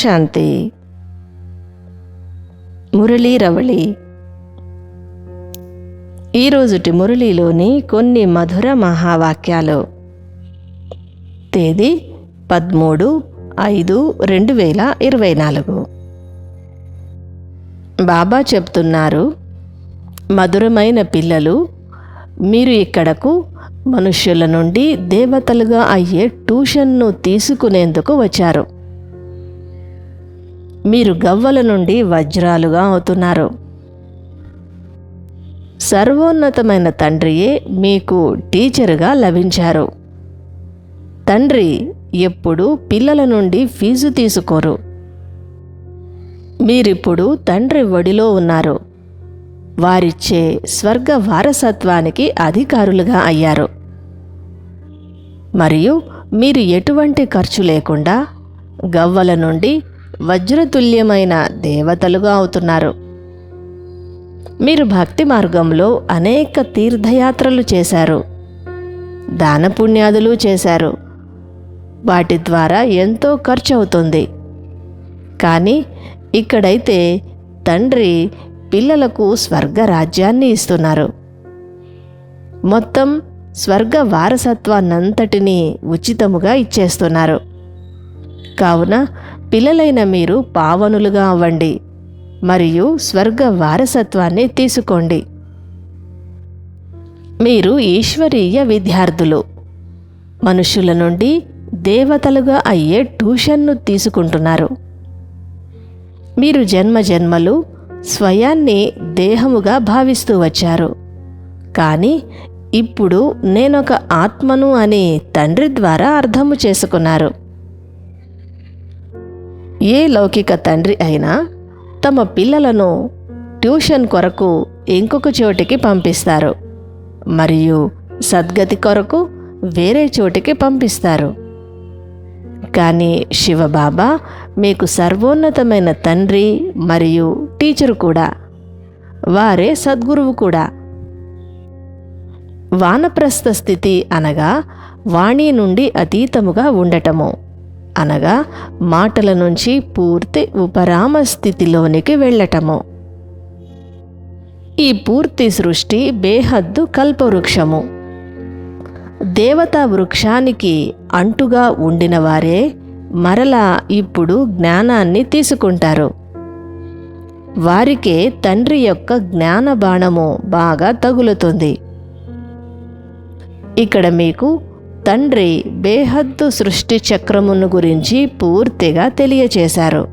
శాంతి. మురళీ రవళి. ఈరోజుటి మురళీలోని కొన్ని మధుర మహావాక్యాలు. తేదీ పదమూడు ఐదు రెండు వేల ఇరవై నాలుగు. బాబా చెప్తున్నారు మధురమైన పిల్లలు మీరు ఇక్కడకు మనుష్యుల నుండి దేవతలుగా అయ్యే ట్యూషన్ను తీసుకునేందుకు వచ్చారు. మీరు గవ్వల నుండి వజ్రాలుగా అవుతున్నారు. సర్వోన్నతమైన తండ్రియే మీకు టీచరుగా లభించారు. తండ్రి ఎప్పుడు పిల్లల నుండి ఫీజు తీసుకోరు. మీరిప్పుడు తండ్రి ఒడిలో ఉన్నారు. వారిచ్చే స్వర్గ వారసత్వానికి అధికారులుగా అయ్యారు. మరియు మీరు ఎటువంటి ఖర్చు లేకుండా గవ్వల నుండి వజ్రతుల్యమైన దేవతలుగా అవుతున్నారు. మీరు భక్తి మార్గంలో అనేక తీర్థయాత్రలు చేశారు. దానపుణ్యాదులు చేశారు. వాటి ద్వారా ఎంతో ఖర్చు అవుతుంది. కానీ ఇక్కడైతే తండ్రి పిల్లలకు స్వర్గ రాజ్యాన్ని ఇస్తున్నారు. మొత్తం స్వర్గ వారసత్వాన్నంతటినీ ఉచితముగా ఇచ్చేస్తున్నారు. కావున పిల్లలైన మీరు పావనులుగా అవ్వండి మరియు స్వర్గ వారసత్వాన్ని తీసుకోండి. మీరు ఈశ్వరీయ విద్యార్థులు. మనుషుల నుండి దేవతలుగా అయ్యే ట్యూషన్ను తీసుకుంటున్నారు. మీరు జన్మ జన్మలు స్వయాన్ని దేహముగా భావిస్తూ వచ్చారు. కానీ ఇప్పుడు నేనొక ఆత్మను అని తండ్రి ద్వారా అర్థము చేసుకున్నారు. ఏ లౌకిక తండ్రి అయినా తమ పిల్లలను ట్యూషన్ కొరకు ఇంకొక చోటికి పంపిస్తారు మరియు సద్గతి కొరకు వేరే చోటికి పంపిస్తారు. కానీ శివబాబా మీకు సర్వోన్నతమైన తండ్రి మరియు టీచరు కూడా. వారే సద్గురువు కూడా. వానప్రస్థ స్థితి అనగా వాణి నుండి అతీతముగా ఉండటము. అనగా మాటల నుంచి పూర్తి ఉపరామ స్థితిలోనికి వెళ్ళటము. ఈ పూర్తి సృష్టి బేహద్దు కల్పవృక్షము. దేవతా వృక్షానికి అంటుగా ఉండిన వారే మరలా ఇప్పుడు జ్ఞానాన్ని తీసుకుంటారు. వారికే తండ్రి యొక్క జ్ఞాన బాణము బాగా తగులుతుంది. ఇక్కడ మీకు తండ్రి బేహద్దు సృష్టి చక్రమును గురించి పూర్తిగా తెలియచేశారు.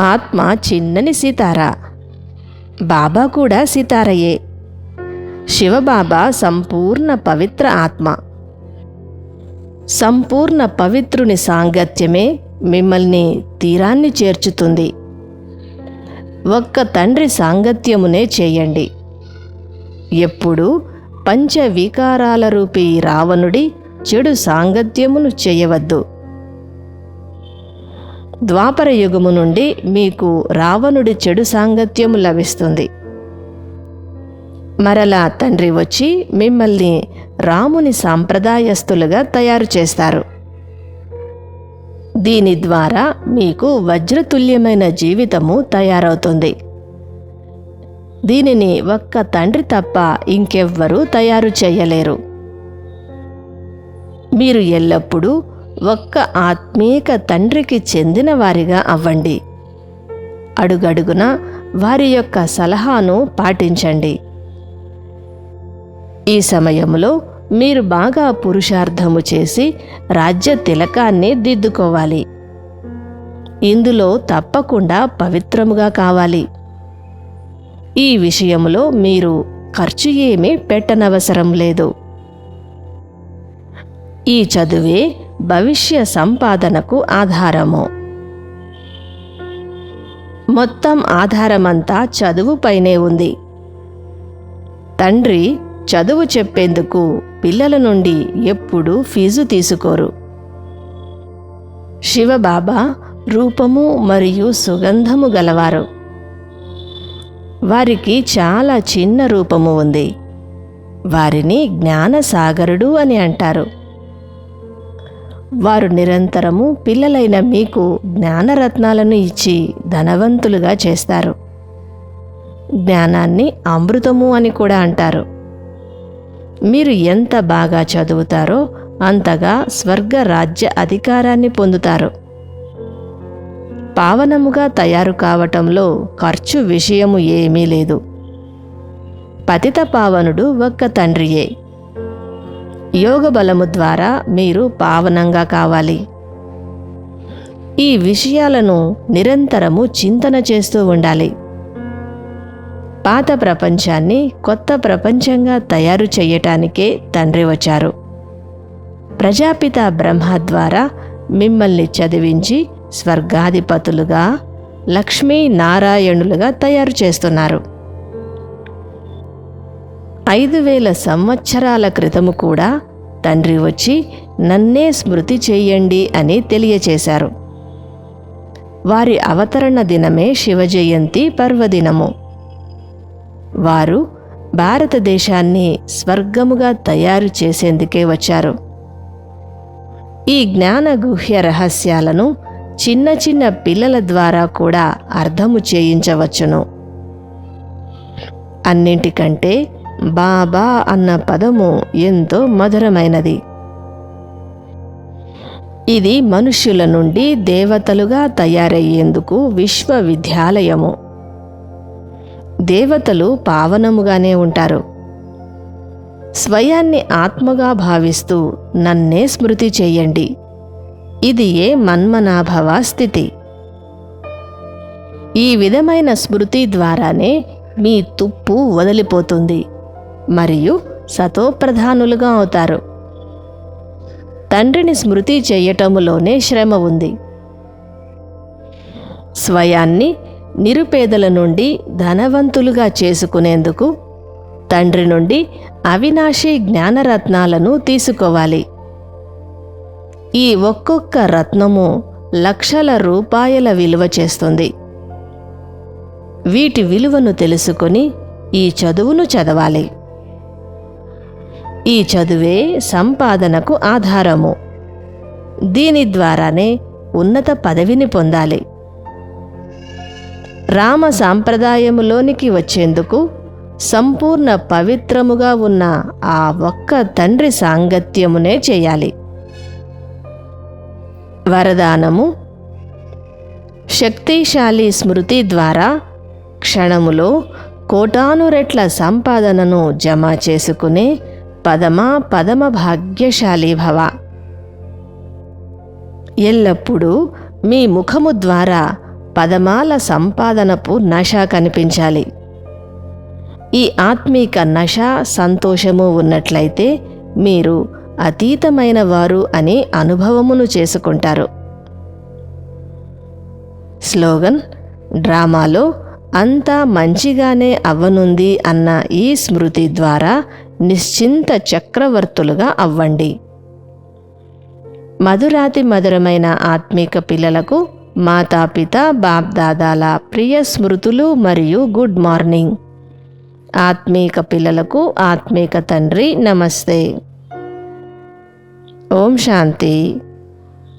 ఆత్మ చిన్నని సీతారా బాబా కూడా సీతారయే. శివబాబా సంపూర్ణ పవిత్ర ఆత్మ. సంపూర్ణ పవిత్రుని సాంగత్యమే మిమ్మల్ని తీరాన్ని చేర్చుతుంది. ఒక్క తండ్రి సాంగత్యమునే చేయండి. ఎప్పుడూ పంచ వికారాల రూపీ రావణుడి చెడు సాంగత్యమును చేయవద్దు. ద్వాపర యుగము నుండి మీకు రావణుడి చెడు సాంగత్యము లభిస్తుంది. మరలా తండ్రి వచ్చి మిమ్మల్ని రాముని సాంప్రదాయస్తులుగా తయారు చేస్తారు. దీని ద్వారా మీకు వజ్రతుల్యమైన జీవితము తయారవుతుంది. దీనిని ఒక్క తండ్రి తప్ప ఇంకెవ్వరూ తయారు చేయలేరు. మీరు ఎల్లప్పుడూ ఒక్క ఆత్మీక తండ్రికి చెందిన వారిగా అవ్వండి. అడుగడుగున వారి యొక్క సలహాను పాటించండి. ఈ సమయంలో మీరు బాగా పురుషార్థము చేసి రాజ్య తిలకాన్ని దిద్దుకోవాలి. ఇందులో తప్పకుండా పవిత్రముగా కావాలి. ఈ విషయంలో మీరు ఖర్చు ఏమీ పెట్టనవసరం లేదు. ఈ చదువే భవిష్య సంపాదనకు ఆధారము. మొత్తం ఆధారమంతా చదువుపైనే ఉంది. తండ్రి చదువు చెప్పేందుకు పిల్లల నుండి ఎప్పుడూ ఫీజు తీసుకోరు. శివబాబా రూపము మరియు సుగంధము గలవారు. వారికి చాలా చిన్న రూపము ఉంది. వారిని జ్ఞానసాగరుడు అని అంటారు. వారు నిరంతరము పిల్లలైన మీకు జ్ఞానరత్నాలను ఇచ్చి ధనవంతులుగా చేస్తారు. జ్ఞానాన్ని అమృతము అని కూడా అంటారు. మీరు ఎంత బాగా చదువుతారో అంతగా స్వర్గ రాజ్య అధికారాన్ని పొందుతారు. పావనముగా తయారు కావటంలో ఖర్చు విషయము ఏమీ లేదు. పతిత పావనుడు ఒక్క తండ్రియే. యోగ బలము ద్వారా మీరు పావనంగా కావాలి. ఈ విషయాలను నిరంతరము చింతన చేస్తూ ఉండాలి. పాత ప్రపంచాన్ని కొత్త ప్రపంచంగా తయారు చేయటానికే తండ్రి వచ్చారు. ప్రజాపిత బ్రహ్మ ద్వారా మిమ్మల్ని చదివించి స్వర్గాధిపతులుగా లక్ష్మీ నారాయణులుగా తయారు చేస్తున్నారు. ఐదు వేల సంవత్సరాల క్రితము కూడా తండ్రి వచ్చి నన్నే స్మృతి చెయ్యండి అని తెలియచేశారు. వారి అవతరణ దినమే శివజయంతి పర్వదినము. వారు భారతదేశాన్ని స్వర్గముగా తయారు చేసేందుకే వచ్చారు. ఈ జ్ఞాన గుహ్య రహస్యాలను చిన్న చిన్న పిల్లల ద్వారా కూడా అర్థము చేయించవచ్చును. అన్నింటికంటే బాబా అన్న పదము ఎంతో మధురమైనది. ఇది మనుష్యుల నుండి దేవతలుగా తయారయ్యేందుకు విశ్వవిద్యాలయము. దేవతలు పావనముగానే ఉంటారు. స్వయాన్ని ఆత్మగా భావిస్తూ నన్నే స్మృతి చేయండి. ఇది ఏ మన్మనాభవ స్థితి. ఈ విధమైన స్మృతి ద్వారానే మీ తుప్పు వదిలిపోతుంది. మరియు సతోప్రధానులుగా అవుతారు. తండ్రిని స్మృతి చేయటములోనే శ్రమ ఉంది. స్వయాన్ని నిరుపేదల నుండి ధనవంతులుగా చేసుకునేందుకు తండ్రి నుండి అవినాశి జ్ఞానరత్నాలను తీసుకోవాలి. ఈ ఒక్కొక్క రత్నము లక్షల రూపాయల విలువ చేస్తుంది. వీటి విలువను తెలుసుకొని ఈ చదువును చదవాలి. ఈ చదువే సంపాదనకు ఆధారము. దీని ద్వారానే ఉన్నత పదవిని పొందాలి. రామ సాంప్రదాయములోనికి వచ్చేందుకు సంపూర్ణ పవిత్రముగా ఉన్న ఆ ఒక్క తండ్రి సాంగత్యమునే చేయాలి. వరదానము. శక్తిశాలి స్మృతి ద్వారా క్షణములో కోటానురెట్ల సంపాదనను జమ చేసుకునే పదమ పదమ భాగ్యశాలి భవ. ఎల్లప్పుడూ మీ ముఖము ద్వారా పదమాల సంపాదనపు నష కనిపించాలి. ఈ ఆత్మీక నష సంతోషము ఉన్నట్లయితే మీరు అతీతమైన వారు అని అనుభవమును చేసుకుంటారు. స్లోగన్ డ్రామాలో అంతా మంచిగానే అవ్వనుంది అన్న ఈ స్మృతి ద్వారా నిశ్చింత చక్రవర్తులుగా అవ్వండి. మధురాతి మధురమైన ఆత్మీక పిల్లలకు మాతాపిత బాప్దాదాల ప్రియ స్మృతులు మరియు గుడ్ మార్నింగ్. ఆత్మీక పిల్లలకు ఆత్మీక తండ్రి నమస్తే. ఓం శాంతి.